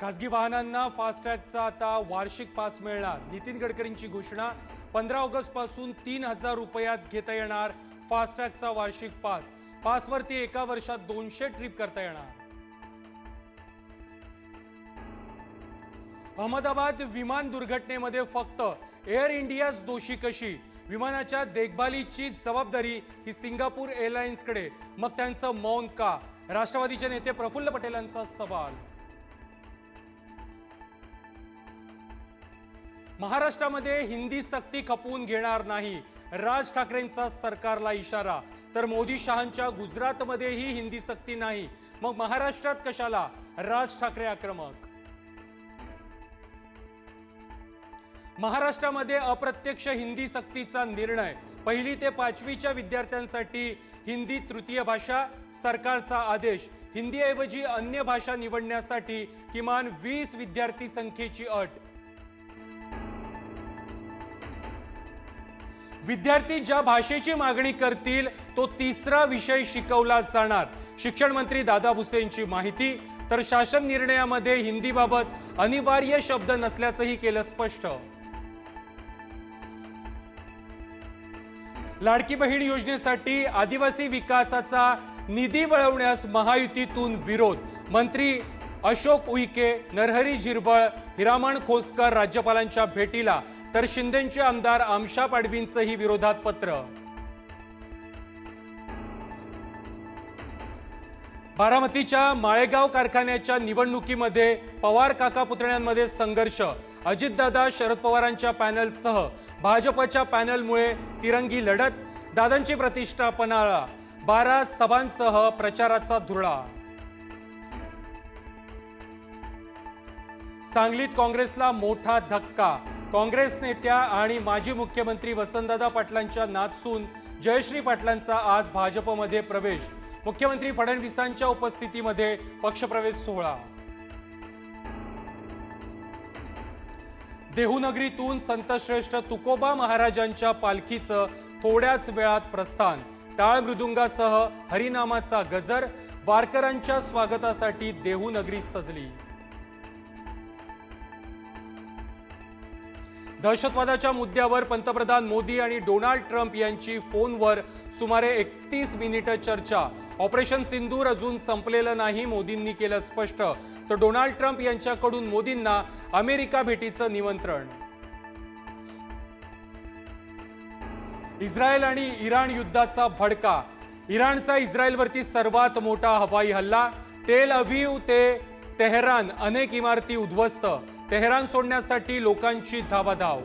खासगी वाहनांना फास्टॅगचा आता वार्षिक पास मिळणार. नितीन गडकरींची घोषणा पंधरा ऑगस्टपासून तीन हजार रुपयात घेता येणार फास्टॅगचा वार्षिक पास पासवरती एका वर्षात दोनशे ट्रिप करता येणार. अहमदाबाद विमान दुर्घटनेमध्ये फक्त एअर इंडियाच दोषी कशी? विमानाच्या देखभालीची जबाबदारी ही सिंगापूर एअरलाइन्सकडे मग त्यांचं मौन का? राष्ट्रवादीचे नेते प्रफुल्ल पटेलांचा सवाल. महाराष्ट्रामध्ये हिंदी सक्ती खपवून घेणार नाही. राज ठाकरेंचा सरकारला इशारा. तर मोदी शहांच्या गुजरातमध्येही हिंदी सक्ती नाही. मग महाराष्ट्रात कशाला? राज ठाकरे आक्रमक. महाराष्ट्रामध्ये अप्रत्यक्ष हिंदी सक्तीचा निर्णय. पहिली ते पाचवीच्या विद्यार्थ्यांसाठी हिंदी तृतीय भाषा सरकारचा आदेश. हिंदीऐवजी अन्य भाषा निवडण्यासाठी किमान वीस विद्यार्थी संख्येची अट. विद्यार्थी ज्या भाषेची मागणी करतील तो तिसरा विषय शिकवला जाणार. शिक्षण मंत्री दादा भुसेंची माहिती तर शासन निर्णयामध्ये हिंदीबाबत अनिवार्य शब्द नसल्याचंही केलं स्पष्ट. लाडकी बहीण योजनेसाठी आदिवासी विकासाचा निधी वळवण्यास महायुतीतून विरोध. मंत्री अशोक उईके नरहरी झिरवळ हिरामण खोसकर राज्यपालांच्या भेटीला तर शिंदेचे आमदार आमशा पाडवींचंही विरोधात पत्र. बारामतीच्या माळेगाव कारखान्याच्या निवडणुकीमध्ये पवार काका पुतण्यांमध्ये संघर्ष. अजितदादा शरद पवारांच्या पॅनलसह भाजपच्या पॅनलमुळे तिरंगी लढत दादांची प्रतिष्ठा पणाळा बारा सभांसह प्रचाराचा धुळा सांगलीत काँग्रेसला मोठा धक्का काँग्रेस नेत्या आणि माजी मुख्यमंत्री वसंतदादा पाटलांच्या नाचून जयश्री पाटलांचा आज भाजपमध्ये प्रवेश. मुख्यमंत्री फडणवीसांच्या उपस्थितीमध्ये पक्षप्रवेश सोहळा. देहूनगरीतून संतश्रेष्ठ तुकोबा महाराजांच्या पालखीचं थोड्याच वेळात प्रस्थान. टाळ मृदुंगासह हरिनामाचा गजर वारकरांच्या स्वागतासाठी देहूनगरी सजली. दहशतवादाच्या मुद्द्यावर पंतप्रधान मोदी आणि डोनाल्ड ट्रम्प यांची फोनवर सुमारे एकतीस मिनिटं चर्चा. ऑपरेशन सिंदूर अजून संपलेलं नाही मोदींनी केलं स्पष्ट. तर डोनाल्ड ट्रम्प यांच्याकडून मोदींना अमेरिका भेटीचं निमंत्रण. इस्रायल आणि इराण युद्धाचा भडका. इराणचा इस्रायलवरती सर्वात मोठा हवाई हल्ला. तेल अभिव ते तेहरान अनेक इमारती उद्ध्वस्त. तेहरान सोडण्यासाठी लोकांची धावाधाव.